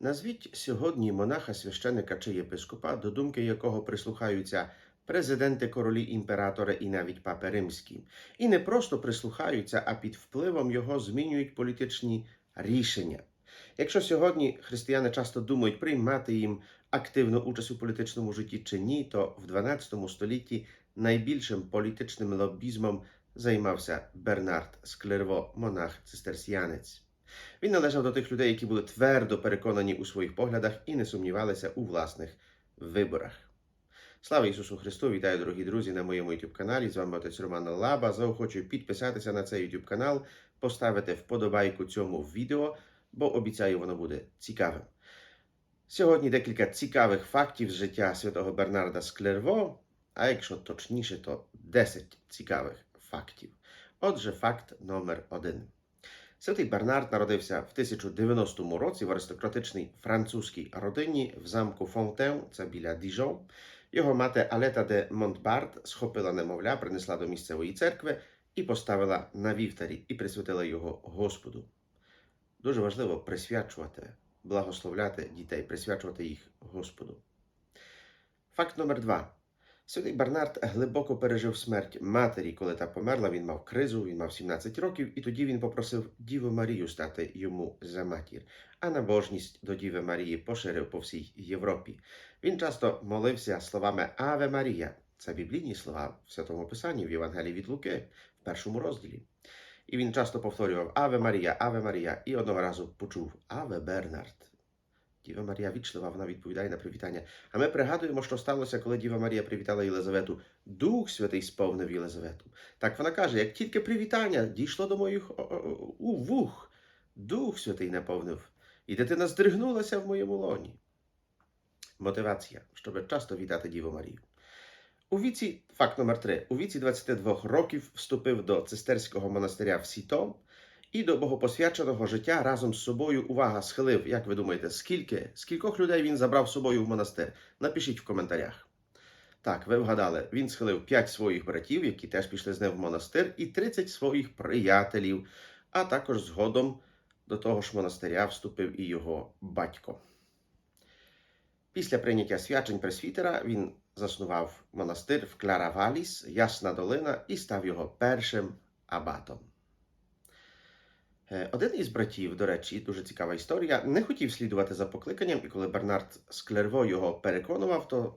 Назвіть сьогодні монаха, священика чи єпископа, до думки якого прислухаються президенти, королі, імператори і навіть папи римські. І не просто прислухаються, а під впливом його змінюють політичні рішення. Якщо сьогодні християни часто думають приймати їм активну участь у політичному житті чи ні, то в 12 столітті найбільшим політичним лобізмом займався Бернард Склерво, монах цистерсіянець. Він належав до тих людей, які були твердо переконані у своїх поглядах і не сумнівалися у власних виборах. Слава Ісусу Христу! Вітаю, дорогі друзі, на моєму youtube каналі. З вами отець Роман Лаба. Заохочую підписатися на цей youtube канал, поставити вподобайку цьому відео, бо обіцяю, воно буде цікавим. Сьогодні декілька цікавих фактів з життя святого Бернарда Склерво, а якщо точніше, то 10 цікавих фактів. Отже, факт номер один. Святий Бернард народився в 1090 році в аристократичній французькій родині в замку Фонтен, це біля Діжон. Його мати Алета де Монтбард схопила немовля, принесла до місцевої церкви і поставила на вівтарі і присвятила його Господу. Дуже важливо присвячувати, благословляти дітей, присвячувати їх Господу. Факт номер два. Святий Бернард глибоко пережив смерть матері, коли та померла. Він мав кризу, він мав 17 років, і тоді він попросив Діву Марію стати йому за матір, а набожність до Діви Марії поширив по всій Європі. Він часто молився словами Аве Марія. Це біблійні слова в Святому Писанні в Євангелії від Луки в першому розділі. І він часто повторював Аве Марія, Аве Марія, і одного разу почув Аве Бернард. Діва Марія вічлива, вона відповідає на привітання. А ми пригадуємо, що сталося, коли Діва Марія привітала Єлизавету. Дух Святий сповнив Єлизавету. Так вона каже: як тільки привітання дійшло до моїх у вух, Дух Святий наповнив, і дитина здригнулася в моєму лоні. Мотивація, щоб часто вітати Діву Марію. У віці, факт номер 3 у віці 22 років вступив до цистерського монастиря в Сіто і до богопосвяченого життя разом з собою увага схилив. Як ви думаєте, скільки? Скількох людей він забрав з собою в монастир? Напишіть в коментарях. Так, ви вгадали, він схилив 5 своїх братів, які теж пішли з ним в монастир, і 30 своїх приятелів, а також згодом до того ж монастиря вступив і його батько. Після прийняття свячень пресвітера він заснував монастир в Клараваліс, Ясна Долина, і став його першим абатом. Е, Один із братів, до речі, дуже цікава історія, не хотів слідувати за покликанням, і коли Бернард Склерво його переконував, то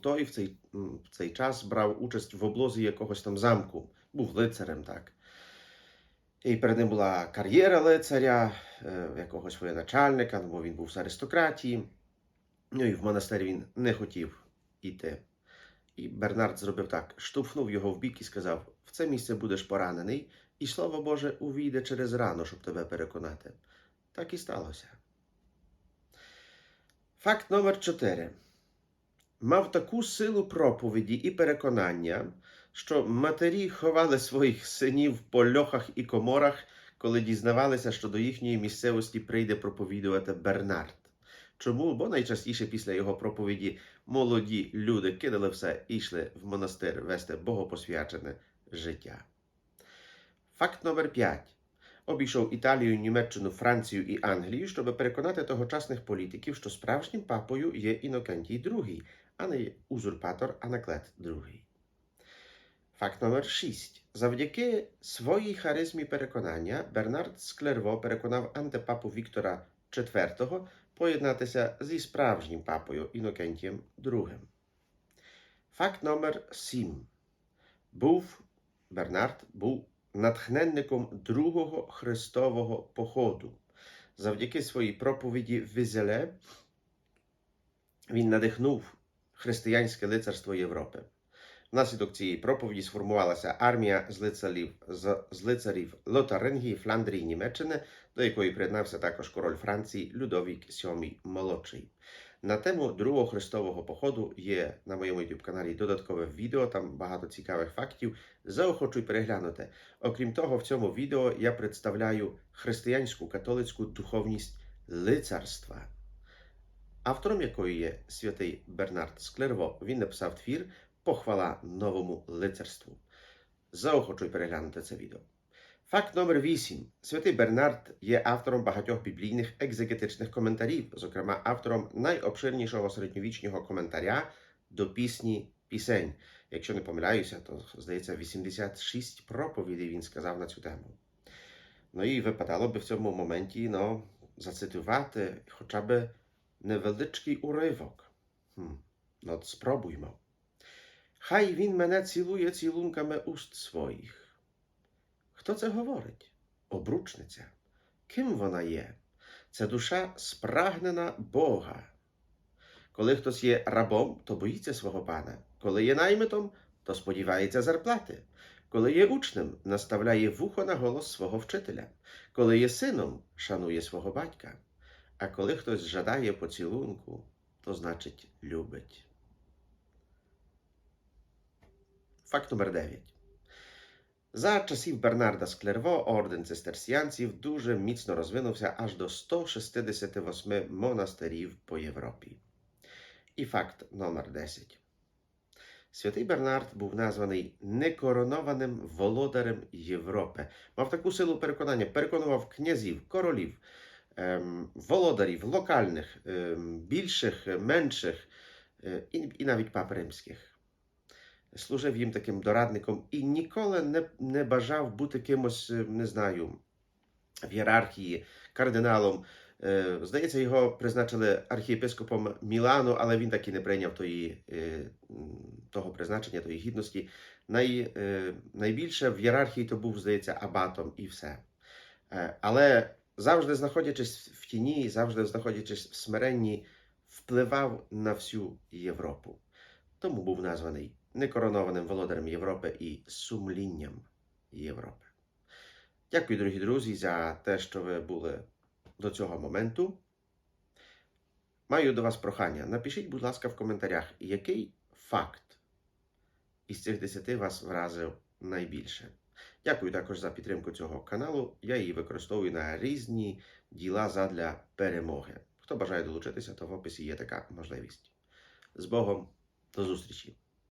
той в цей, в цей час брав участь в облозі якогось там замку, був лицарем, так. І перед ним була кар'єра лицаря, е, якогось воєначальника, бо він був з аристократії. Ну і в монастир він не хотів іти. І Бернард зробив так: штовхнув його в бік і сказав: в це місце будеш поранений, і слово Боже увійде через рану, щоб тебе переконати. Так і сталося. Факт номер 4. Мав таку силу проповіді і переконання, що матері ховали своїх синів по льохах і коморах, коли дізнавалися, що до їхньої місцевості прийде проповідувати Бернард. Чому? Бо найчастіше після його проповіді молоді люди кидали все і йшли в монастир вести богопосвячене життя. Факт номер 5. Обійшов Італію, Німеччину, Францію і Англію, щоб переконати тогочасних політиків, що справжнім папою є Інокентій II, а не узурпатор Анаклет II. Факт номер 6. Завдяки своїй харизмі переконання Бернард Склерво переконав антипапу Віктора IV поєднатися зі справжнім папою Інокентієм II. Факт номер 7. Був Бернард був натхненником другого Христового походу. Завдяки своїй проповіді Візеле він надихнув християнське лицарство Європи. Внаслідок цієї проповіді сформувалася армія з лицарів, з, з лицарів Лотарингії, Фландрії, Німеччини, до якої приєднався також король Франції Людовік VII молодший. На тему другого хрестового походу є на моєму youtube каналі додаткове відео, там багато цікавих фактів. Заохочуй переглянути. Окрім того, в цьому відео я представляю християнську католицьку духовність лицарства, автором якої є святий Бернард Склерво. Він написав твір Похвала новому лицарству. Заохочуй переглянути це відео. Факт номер 8. Святий Бернард є автором багатьох біблійних екзегетичних коментарів, зокрема автором найобширнішого середньовічного коментаря до пісні пісень. Якщо не помиляюся, то здається 86 проповідей він сказав на цю тему. Ну і випадало би в цьому моменті ну, зацитувати хоча б невеличкий уривок. Хм. Ну, от спробуймо. Хай він мене цілує цілунками уст своїх. Хто це говорить? Обручниця. Ким вона є? Це душа спрагнена Бога. Коли хтось є рабом, то боїться свого пана. Коли є наймитом, то сподівається зарплати. Коли є учнем, наставляє вухо на голос свого вчителя. Коли є сином, шанує свого батька. А коли хтось жадає поцілунку, то значить любить. Факт номер 9. За часів Бернарда Склерво орден цистерсіанців дуже міцно розвинувся аж до 168 монастирів по Європі. І факт номер 10. Святий Бернард був названий некоронованим володарем Європи. Мав таку силу переконання, переконував князів, королів, ем, володарів локальних, ем, більших, менших е, і, і навіть пап римських. Служив їм таким дорадником і ніколи не, не бажав бути кимось, е, не знаю, в ієрархії, кардиналом. Е, Здається, його призначили архієпископом Мілану, але він так і не прийняв тої, е, того призначення, тої гідності. Най, найбільше в ієрархії то був, здається, абатом і все. Але завжди знаходячись в тіні, завжди знаходячись в смиренні, впливав на всю Європу. Тому був названий некоронованим володарем Європи і сумлінням Європи. Дякую, дорогі друзі, за те, що ви були до цього моменту. Маю до вас прохання. Напишіть, будь ласка, в коментарях, який факт із цих десяти вас вразив найбільше. Дякую також за підтримку цього каналу. Я її використовую на різні діла задля перемоги. Хто бажає долучитися, то в описі є така можливість. З Богом, до зустрічі!